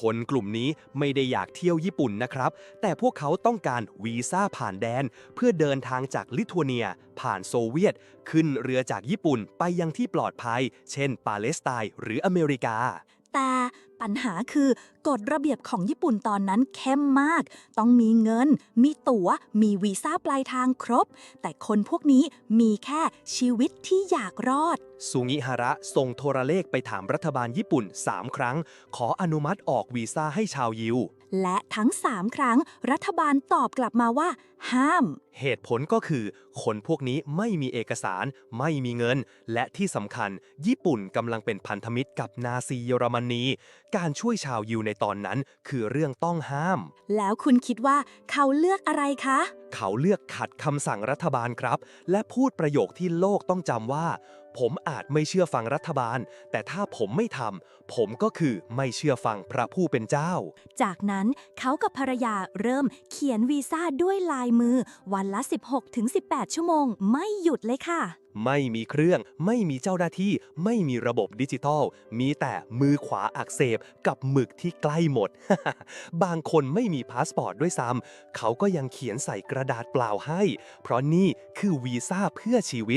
คนกลุ่มนี้ไม่ได้อยากเที่ยวญี่ปุ่นนะครับ แต่พวกเขาต้องการวีซ่าผ่านแดน เพื่อเดินทางจากลิทัวเนีย ผ่านโซเวียต ขึ้นเรือจากญี่ปุ่นไปยังที่ปลอดภัย เช่น ปาเลสไตน์หรืออเมริกา แต่ปัญหาคือกฎระเบียบของญี่ปุ่นตอนนั้นเข้มมาก ต้องมีเงิน มีตั๋ว มีวีซ่าปลายทางครบ แต่คนพวกนี้มีแค่ชีวิตที่อยากรอด ซูงิฮาระส่งโทรเลขไปถามรัฐบาลญี่ปุ่น 3 ครั้ง ขออนุมัติออกวีซ่าให้ชาวยิว และทั้ง 3 ครั้งรัฐบาลตอบกลับมาว่า ห้าม เหตุผลก็คือ คนพวกนี้ไม่มีเอกสาร ไม่มีเงิน และที่สำคัญ ญี่ปุ่นกำลังเป็นพันธมิตรกับนาซีเยอรมนี การช่วยชาวยิวในตอนนั้น คือเรื่องต้องห้าม แล้วคุณคิดว่าเขาเลือกอะไรคะเขาเลือกขัดคำสั่งรัฐบาลครับ และพูดประโยคที่โลกต้องจำว่า ผมอาจไม่เชื่อฟังรัฐบาล แต่ถ้าผมไม่ทำผมก็คือไม่เชื่อฟังพระผู้เป็นเจ้า จากนั้นเขากับภรรยาเริ่มเขียนวีซ่าด้วยลายมือ วันละ 16-18 ชั่วโมง ไม่หยุดเลยค่ะ ไม่มีเครื่อง ไม่มีเจ้าหน้าที่ ไม่มีระบบดิจิทัล มีแต่มือขวาอักเสบกับหมึกที่ใกล้หมด บางคนไม่มีพาสปอร์ตด้วยซ้ำเขาก็ยังเขียนใส่กระดาษเปล่าให้ เพราะนี่คือวีซ่าเพื่อชีวิต